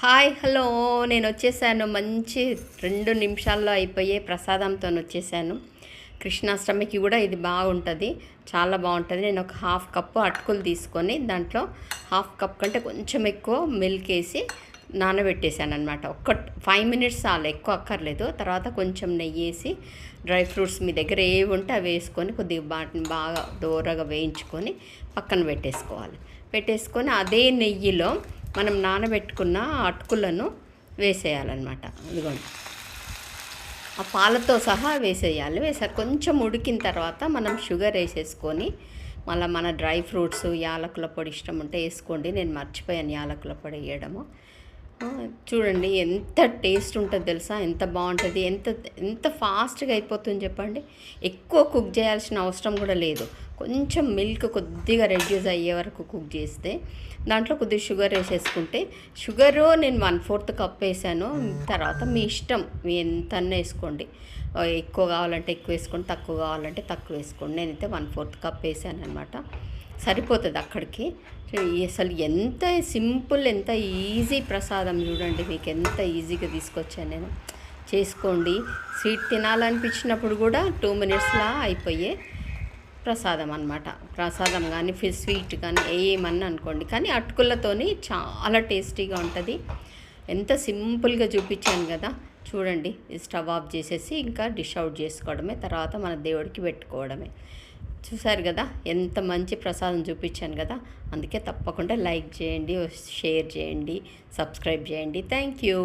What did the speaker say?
Hi hello. నేను వచ్చేసాను మంచి రెండు నిమిషాల్లో అయిపోయే ప్రసాదంతో వచ్చేసాను. కృష్ణాష్టమికి కూడా ఇది బాగుంటుంది. చాలా బాగుంటుంది. నేను ఒక హాఫ్ కప్పు అటుకులు తీసుకొని దాంట్లో హాఫ్ కప్ కంటే కొంచెం ఎక్కువ మిల్క్ వేసి నానబెట్టేశాను అనమాట ఒక్క ఫైవ్ మినిట్స్ చాలా ఎక్కువ అక్కర్లేదు. తర్వాత కొంచెం నెయ్యి వేసి డ్రై ఫ్రూట్స్ మీ దగ్గర ఏవి ఉంటే అవి వేసుకొని కొద్దిగా వాటిని బాగా దూరగా వేయించుకొని పక్కన పెట్టేసుకోవాలి. పెట్టేసుకొని అదే నెయ్యిలో మనం నానబెట్టుకున్న అటుకులను వేసేయాలన్నమాట. ఇదిగోండి. ఆ పాలతో సహా వేసేయాలి. వేసా కొంచెం ఉడికిన తర్వాత మనం షుగర్ వేసేసుకొని మళ్ళీ మన డ్రై ఫ్రూట్స్ యాలకుల పొడి ఇష్టం ఉంటే వేసుకోండి. నేను మర్చిపోయాను యాలకుల పొడి వేయడము. చూడండి ఎంత టేస్ట్ ఉంటుంది తెలుసా? ఎంత బాగుంటుంది? ఎంత ఎంత ఫాస్ట్గా అయిపోతుంది చెప్పండి? ఎక్కువ కుక్ చేయాల్సిన అవసరం కూడా లేదు. కొంచెం మిల్క్ కొద్దిగా రెడ్యూస్ అయ్యే వరకు కుక్ చేస్తే దాంట్లో కొద్దిగా షుగర్ వేసేసుకుంటే షుగరు నేను వన్ ఫోర్త్ కప్ వేసాను. తర్వాత మీ ఇష్టం మీ ఎంత వేసుకోండి. ఎక్కువ కావాలంటే ఎక్కువ వేసుకోండి తక్కువ కావాలంటే తక్కువ వేసుకోండి. నేనైతే వన్ ఫోర్త్ కప్ వేసాను అనమాట సరిపోతుంది అక్కడికి. అసలు ఎంత సింపుల్ ఎంత ఈజీ ప్రసాదం చూడండి. మీకు ఎంత ఈజీగా తీసుకొచ్చాను నేను. చేసుకోండి. స్వీట్ తినాలనిపించినప్పుడు కూడా టూ మినిట్స్లా అయిపోయే ప్రసాదం అనమాట ప్రసాదం కానీ ఫి స్వీట్ కానీ ఏమన్నా అనుకోండి. కానీ అటుకులతోని చాలా టేస్టీగా ఉంటుంది. ఎంత సింపుల్గా చూపించాను కదా. చూడండి స్టవ్ ఆఫ్ చేసేసి ఇంకా డిష్ అవుట్ చేసుకోవడమే తర్వాత మన దేవుడికి పెట్టుకోవడమే. చూసారు కదా ఎంత మంచి ప్రసాదం చూపించాను కదా. అందుకే తప్పకుండా లైక్ చేయండి షేర్ చేయండి సబ్స్క్రైబ్ చేయండి. Thank you.